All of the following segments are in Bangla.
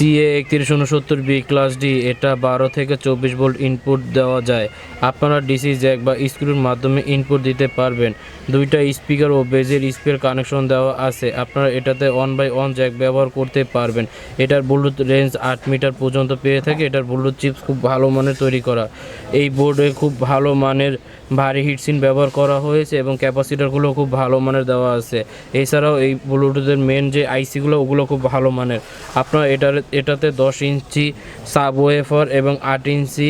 সিএ একত্রিশ উনসত্তর বি ক্লাস ডি, এটা বারো থেকে চব্বিশ ভোল্ট ইনপুট দেওয়া যায়। আপনারা ডিসি জ্যাক বা স্ক্রুর মাধ্যমে ইনপুট দিতে পারবেন। দুইটা স্পিকার ও বেজের স্পিকার কানেকশন দেওয়া আছে। আপনারা এটাতে অন বাই অন জ্যাক ব্যবহার করতে পারবেন। এটার ব্লুটুথ রেঞ্জ আট মিটার পর্যন্ত পেয়ে থাকে। এটার ব্লুটুথ চিপস খুব ভালো মানের তৈরি করা। এই বোর্ডে খুব ভালো মানের ভারী হিটসিন ব্যবহার করা হয়েছে এবং ক্যাপাসিটারগুলো খুব ভালো মানের দেওয়া আছে। এছাড়াও এই ব্লুটুথের মেন যে আইসিগুলো ওগুলো খুব ভালো মানের। আপনারা এটার এটাতে দশ ইঞ্চি সাব ওয়েফার এবং আট ইঞ্চি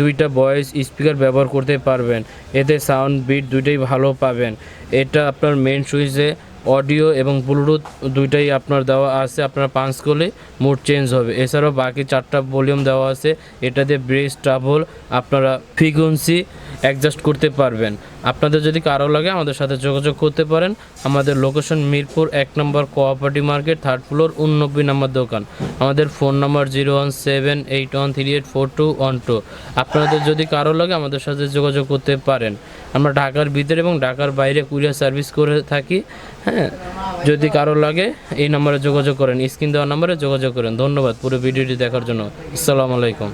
দুইটা ভয়েস স্পিকার ব্যবহার করতে পারবেন। এতে সাউন্ড বিট দুইটাই ভালো পাবেন। এটা আপনার মেন সুইচে অডিও এবং ব্লুটুথ দুইটাই আপনার দেওয়া আছে। আপনার পাঁচ করলে মুড চেঞ্জ হবে। এছাড়াও বাকি চারটা ভলিউম দেওয়া আছে। এটাতে ব্রেস ট্রাভেল আপনারা ফ্রিকোয়েন্সি অ্যাডজাস্ট করতে পারবেন। আপনাদের যদি কারও লাগে আমাদের সাথে যোগাযোগ করতে পারেন। আমাদের লোকেশন মিরপুর এক নম্বর কোঅপারেটিভ মার্কেট থার্ড ফ্লোর উননব্বই নম্বর দোকান। আমাদের phone number zero one seven eight one three eight four two one two আপনাদের যদি কারও লাগে আমাদের সাথে যোগাযোগ করতে পারেন। আমরা ঢাকার ভিতরে এবং ঢাকার বাইরে কুরিয়ার সার্ভিস করে থাকি। হ্যাঁ যদি কারও লাগে এই নম্বরে যোগাযোগ করেন। স্ক্রিন দেওয়া নম্বরে যোগাযোগ করেন। ধন্যবাদ পুরো ভিডিওটি দেখার জন্য। আসসালামু আলাইকুম।